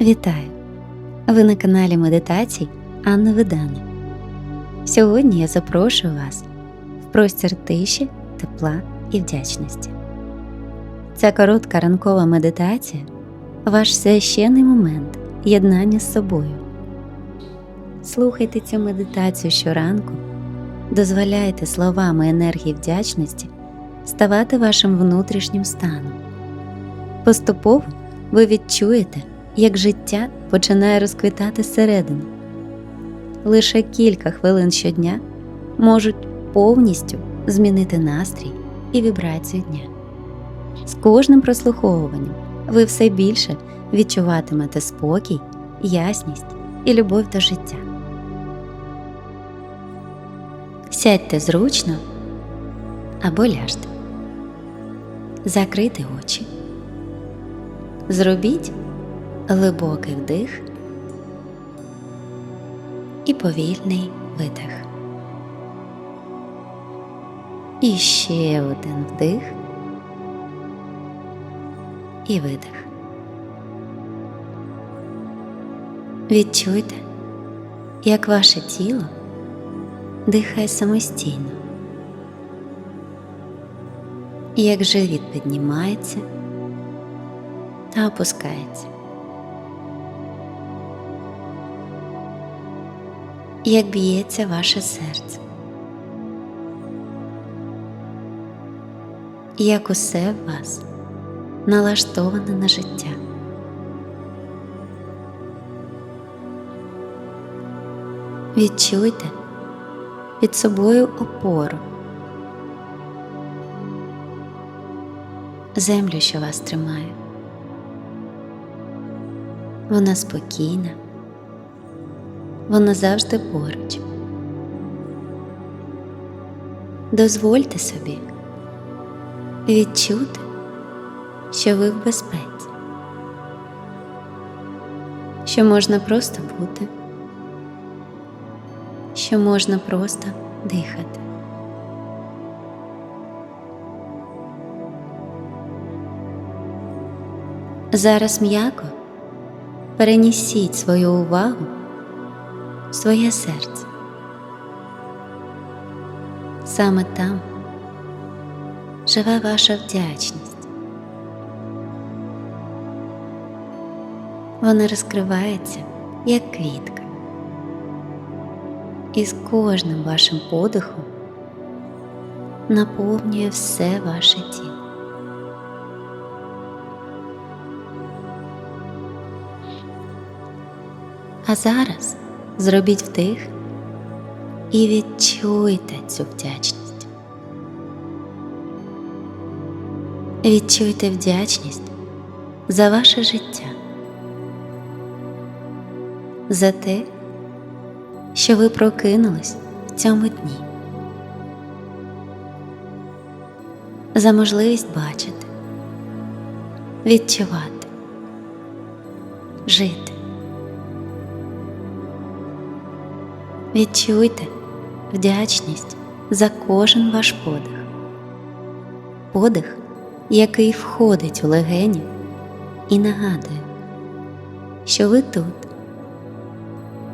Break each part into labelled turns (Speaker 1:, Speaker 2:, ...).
Speaker 1: Вітаю! Ви на каналі медитацій Анни Видани. Сьогодні я запрошую вас в простір тиші, тепла і вдячності. Ця коротка ранкова медитація ваш священний момент єднання з собою. Слухайте цю медитацію щоранку, дозволяйте словами енергії вдячності ставати вашим внутрішнім станом. Поступово ви відчуєте, як життя починає розквітати зсередини. Лише кілька хвилин щодня можуть повністю змінити настрій і вібрацію дня. З кожним прослуховуванням ви все більше відчуватимете спокій, ясність і любов до життя. Сядьте зручно або ляжте. Закрийте очі. Зробіть глибокий вдих і повільний видих. І ще один вдих і видих. Відчуйте, як ваше тіло дихає самостійно, як живіт піднімається та опускається. Як б'ється ваше серце, як усе в вас налаштоване на життя. Відчуйте під собою опору, землю, що вас тримає. Вона спокійна, вона завжди поруч. Дозвольте собі відчути, що ви в безпеці, що можна просто бути, що можна просто дихати. Зараз м'яко перенесіть свою увагу своє серце. Саме там живе ваша вдячність. Вона розкривається як квітка. І з кожним вашим подихом наповнює все ваше тіло. А зараз зробіть вдих і відчуйте цю вдячність. Відчуйте вдячність за ваше життя, за те, що ви прокинулись в цьому дні, за можливість бачити, відчувати, жити. Відчуйте вдячність за кожен ваш подих, подих, який входить у легені і нагадує, що ви тут,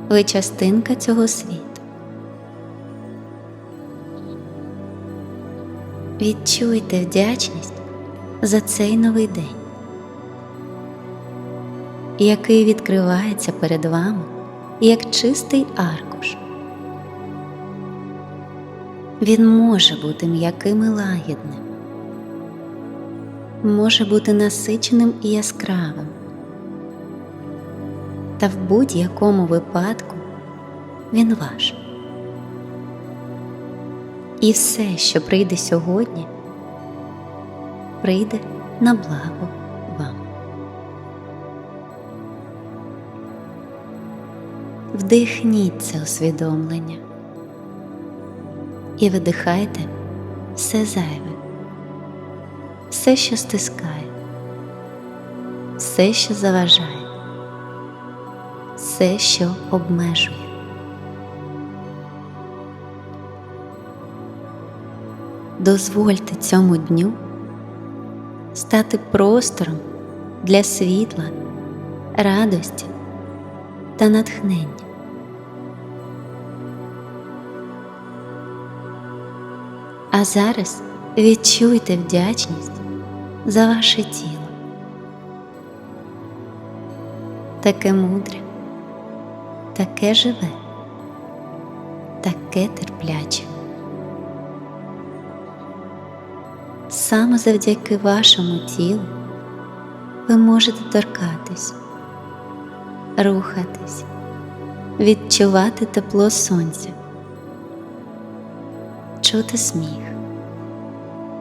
Speaker 1: ви частинка цього світу. Відчуйте вдячність за цей новий день, який відкривається перед вами як чистий аркуш. Він може бути м'яким і лагідним, може бути насиченим і яскравим, та в будь-якому випадку він ваш. І все, що прийде сьогодні, прийде на благо вам. Вдихніть це усвідомлення і видихайте все зайве, все, що стискає, все, що заважає, все, що обмежує. Дозвольте цьому дню стати простором для світла, радості та натхнення. А зараз відчуйте вдячність за ваше тіло. Таке мудре, таке живе, таке терпляче. Саме завдяки вашому тілу ви можете торкатись, рухатись, відчувати тепло сонця, чути сміх,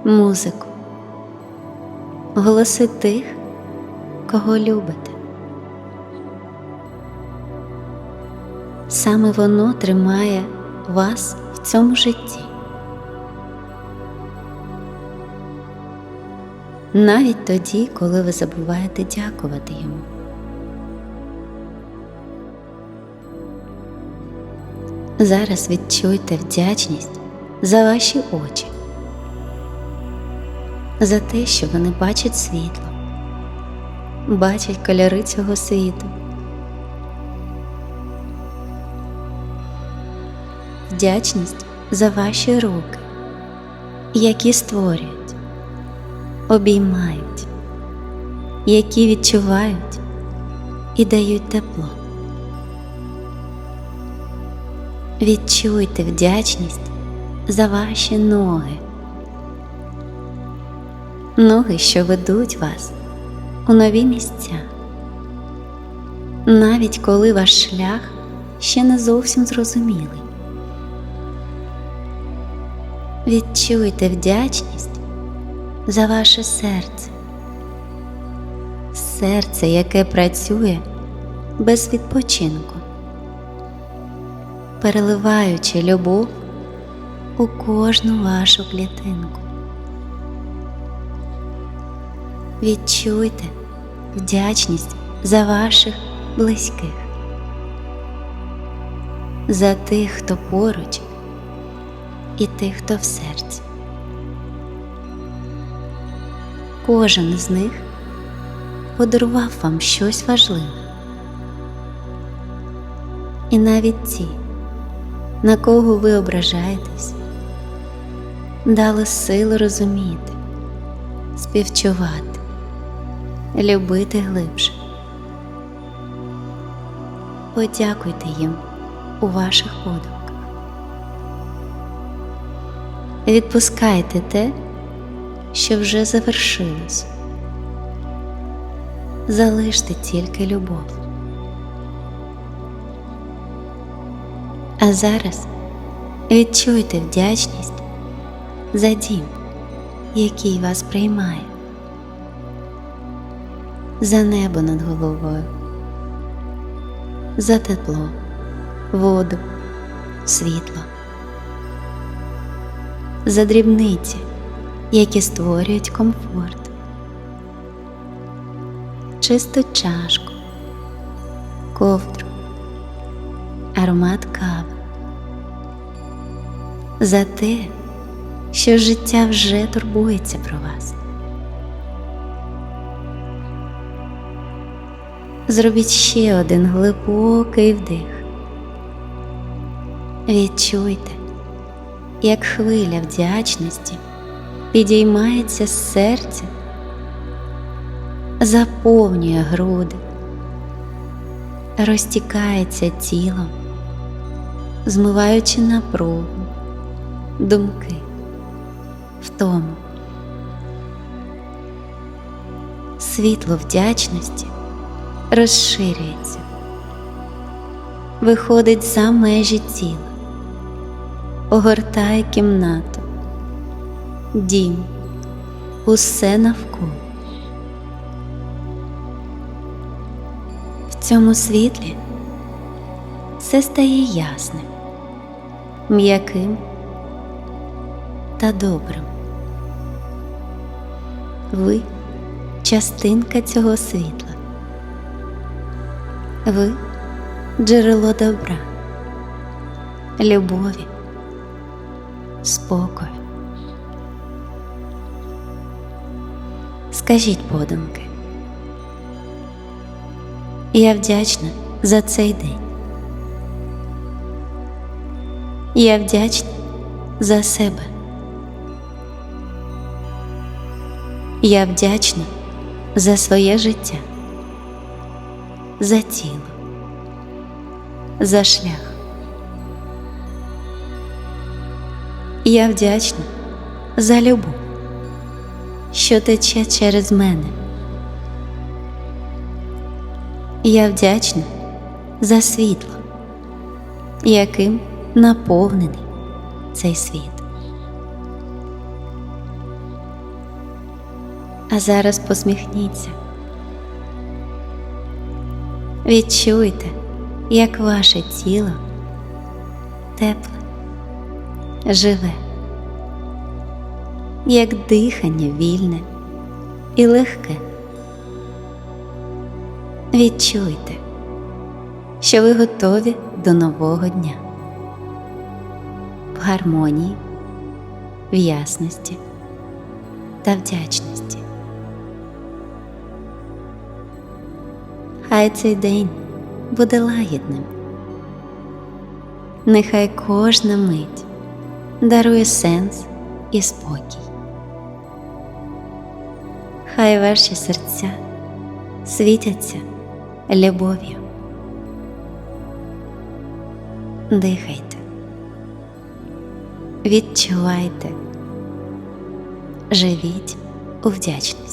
Speaker 1: музику, голоси тих, кого любите. Саме воно тримає вас в цьому житті. Навіть тоді, коли ви забуваєте дякувати йому. Зараз відчуйте вдячність за ваші очі, за те, що вони бачать світло, бачать кольори цього світу. Вдячність за ваші руки, які створюють, обіймають, які відчувають і дають тепло. Відчуйте вдячність за ваші ноги, ноги, що ведуть вас у нові місця, навіть коли ваш шлях ще не зовсім зрозумілий. Відчуйте вдячність за ваше серце, серце, яке працює без відпочинку. Переливаючи любов у кожну вашу клітинку. Відчуйте вдячність за ваших близьких, за тих, хто поруч, і тих, хто в серці. Кожен з них подарував вам щось важливе. І навіть ті, на кого ви ображаєтесь, дали силу розуміти, співчувати, любити глибше. Подякуйте їм у ваших подумках. Відпускайте те, що вже завершилось. Залиште тільки любов. А зараз відчуйте вдячність за дім, який вас приймає, за небо над головою, за тепло, воду, світло, за дрібниці, які створюють комфорт, чисту чашку, ковдру, аромат кави. За те, що життя вже турбується про вас. Зробіть ще один глибокий вдих. Відчуйте, як хвиля вдячності підіймається з серця, заповнює груди, розтікається тілом, змиваючи напругу думки, втому. Світло вдячності розширюється, виходить за межі тіла, огортає кімнату, дім, усе навколо. В цьому світлі все стає ясним, м'яким та добрим. Ви частинка цього світла. Ви джерело добра, любові, спокою. Скажіть подумки. Я вдячна за цей день. Я вдячна за себе. Я вдячна за своє життя, за тіло, за шлях. Я вдячна за любов, що тече через мене. Я вдячна за світло, яким наповнений цей світ. А зараз посміхніться. Відчуйте, як ваше тіло тепле, живе, як дихання вільне і легке. Відчуйте, що ви готові до нового дня в гармонії, в ясності та вдячності. Хай цей день буде лагідним. Нехай кожна мить дарує сенс і спокій. Хай ваші серця світяться любов'ю. Дихайте, відчувайте, живіть у вдячності.